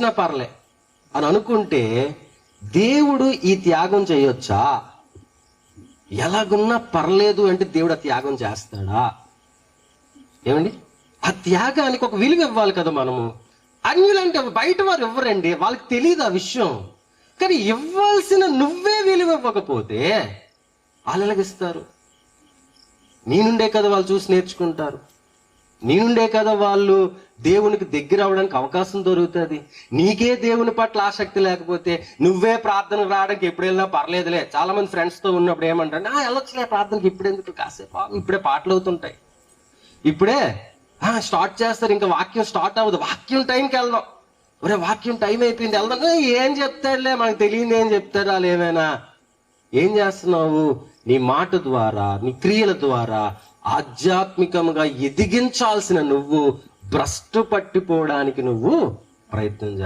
వచ్చినా పర్లే. అని అనుకుంటే దేవుడు ఈ త్యాగం చేయొచ్చా? ఎలాగున్నా పర్లేదు అంటే దేవుడు ఆ త్యాగం చేస్తాడా? ఏమండి? ఆ త్యాగానికి ఒక విలువ ఇవ్వాలి కదా మనము. అన్యులంటే బయట వారు ఇవ్వరండి. వాళ్ళకి తెలియదు ఆ విషయం. కానీ ఇవ్వాల్సిన నువ్వే విలువ ఇవ్వకపోతే వాళ్ళు ఎలాగిస్తారు నీ నుండే కదా వాళ్ళు చూసి నేర్చుకుంటారు. నీ నుండే కదా వాళ్ళు దేవునికి దగ్గర అవడానికి అవకాశం దొరుకుతుంది. నీకే దేవుని పట్ల ఆసక్తి లేకపోతే నువ్వే ప్రార్థన రావడానికి ఎప్పుడు వెళ్ళినా పర్లేదులే. చాలా మంది ఫ్రెండ్స్తో ఉన్నప్పుడు ఏమంటారు ఆ వెళ్ళొచ్చులే ప్రార్థనకి ఇప్పుడెందుకు కాసేపు ఇప్పుడే పాటలు అవుతుంటాయి. ఇప్పుడే స్టార్ట్ చేస్తారు ఇంకా వాక్యం స్టార్ట్ అవ్వదు. వాక్యం టైంకి వెళ్దాం. ఒరే వాక్యం టైం అయిపోయింది వెళ్దాం. ఏం చెప్తాడులే? మనకు తెలియదు ఏం చెప్తాడు? వాళ్ళు ఏమైనా ఏం చేస్తున్నావు? నీ మాట ద్వారా నీ క్రియల ద్వారా ఆధ్యాత్మికంగా ఎదిగించాల్సిన నువ్వు భ్రష్టు పట్టిపోవడానికి నువ్వు ప్రయత్నం చేస్తావు